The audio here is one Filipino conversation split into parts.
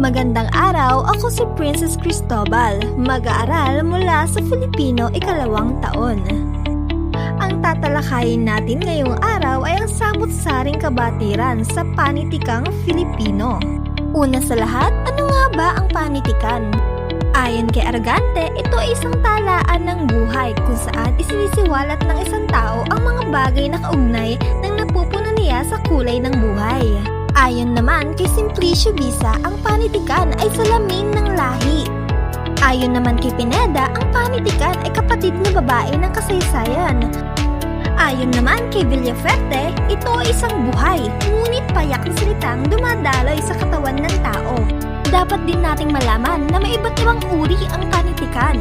Magandang araw, ako si Princess Cristobal, mag-aaral mula sa Filipino ikalawang taon. Ang tatalakayin natin ngayong araw ay ang samut-saring kabatiran sa panitikang Filipino. Una sa lahat, ano nga ba ang panitikan? Ayon kay Argante, ito ay isang talaan ng buhay kung saan isinisiwalat ng isang tao ang mga bagay na kaugnay ng napupunan niya sa kulay ng buhay. Simplicio Bisa, ang panitikan ay salamin ng lahi. Ayon naman kay Pineda, ang panitikan ay kapatid na babae ng kasaysayan. Ayon naman kay Villaferte, ito ay isang buhay, ngunit payak na salitang dumadaloy sa katawan ng tao. Dapat din nating malaman na may iba't ibang uri ang panitikan.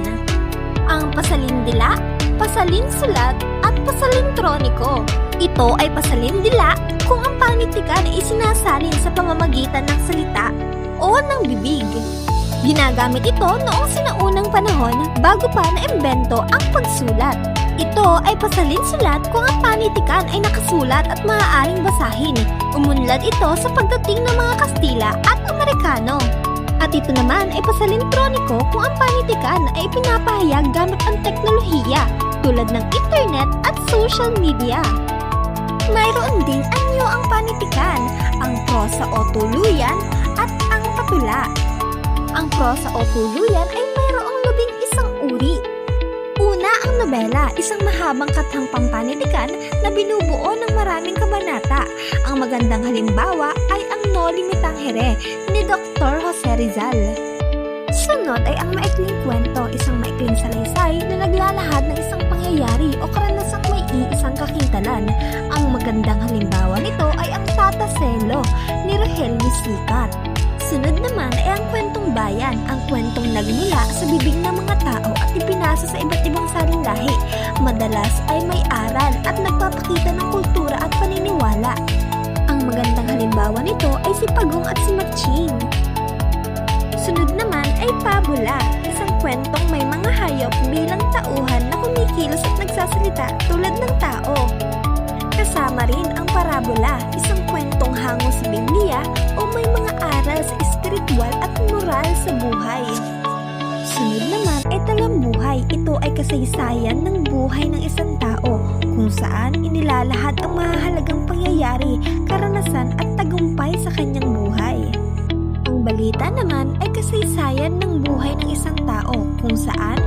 Ang pasalindila, pasalinsulat, at pasalintroniko. Ito ay pasalindila kung ang panitikan ay isinasalin sa pamamagitan ng salita o ng bibig. Ginagamit ito noong sinaunang panahon bago pa naimbento ang pagsulat. Ito ay pasalinsulat kung ang panitikan ay nakasulat at maaaring basahin. Umunlad ito sa pagdating ng mga Kastila at Amerikano. At ito naman ay pasalintroniko kung ang panitikan ay pinapahayag gamit ang teknolohiya tulad ng internet at social media. Mayroon ding anyo ang panitikan, ang prosa o tuluyan at ang patula. Ang prosa o tuluyan ay mayroong labing isang uri. Una ang nobela, isang mahabang kathang pampanitikan na binubuo ng maraming kabanata. Ang magandang halimbawa ay ang Noli Me Tangere ni Dr. Jose Rizal. Sunod ay ang maikling kwento, isang maikling salaysay na naglalahad Misikat. Sunod naman ay ang kwentong bayan, ang kwentong nagmula sa bibig ng mga tao at ipinasa sa iba't ibang saling lahi. Madalas ay may aral at nagpapakita ng kultura at paniniwala. Ang magandang halimbawa nito ay si Pagong at si Matching. Sunod naman ay pabula, isang kwentong may mga hayop bilang tauhan na kumikilos at nagsasalita tulad ng tao. Kasama rin ang parabola, isang buhay. Sunod naman ay talambuhay. Ito ay kasaysayan ng buhay ng isang tao kung saan inilalahad ang mahalagang pangyayari, karanasan at tagumpay sa kanyang buhay. Ang balita naman ay kasaysayan ng buhay ng isang tao kung saan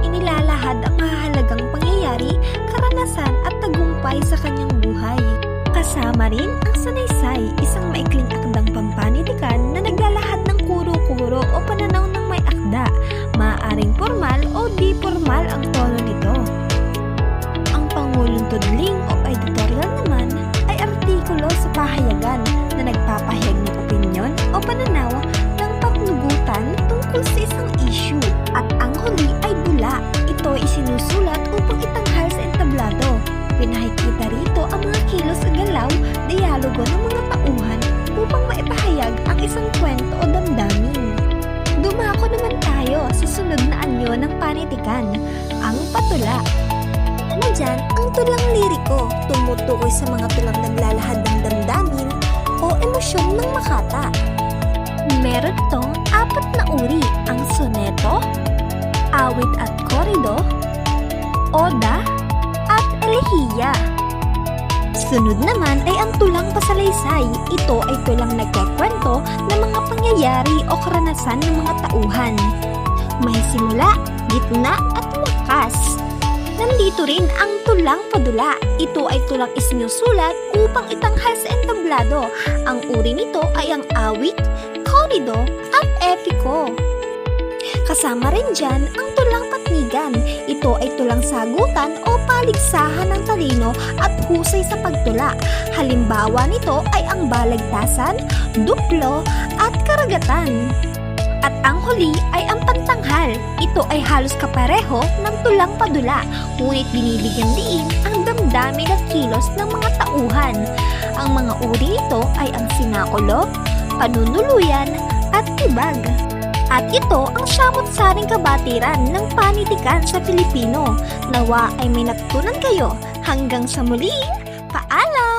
ang sanaysay, isang maikling akdang pampanitikan na naglalahad ng kuro-kuro o pananaw ng may akda. Maaaring formal o di formal ang tono Pinahikita rito ang mga kilos at galaw, dialogo ng mga tauhan upang maipahayag ang isang kwento o damdamin. Dumako naman tayo sa sunod na anyo ng panitikan, ang patula. Ano dyan ang tulang liriko, tumutukoy sa mga tulang naglalahad ng damdamin o emosyon ng makata. Meron itong apat na uri, ang soneto, awit at korido, oda, at elehiya. Sunod naman ay ang tulang pasalaysay. Ito ay tulang nagkakwento ng mga pangyayari o karanasan ng mga tauhan. May simula, gitna at wakas. Nandito rin ang tulang padula. Ito ay tulang isinusulat upang itanghal sa entablado. Ang uri nito ay ang awit, korido at epiko. Kasama rin dyan ang tulang patnigan. Ito ay tulang sagutan o paligsahan ng talino at husay sa pagtula. Halimbawa nito ay ang balagtasan, duplo at karagatan. At ang huli ay ang pantanghal. Ito ay halos kapareho ng tulang padula, ngunit binibigyan diin ang damdamin at kilos ng mga tauhan. Ang mga uri nito ay ang sinakulo, panunuluyan, at tibag. At ito ang samot saring kabatiran ng panitikan sa Pilipino. Nawa ay may natutunan kayo. Hanggang sa muli, paalam!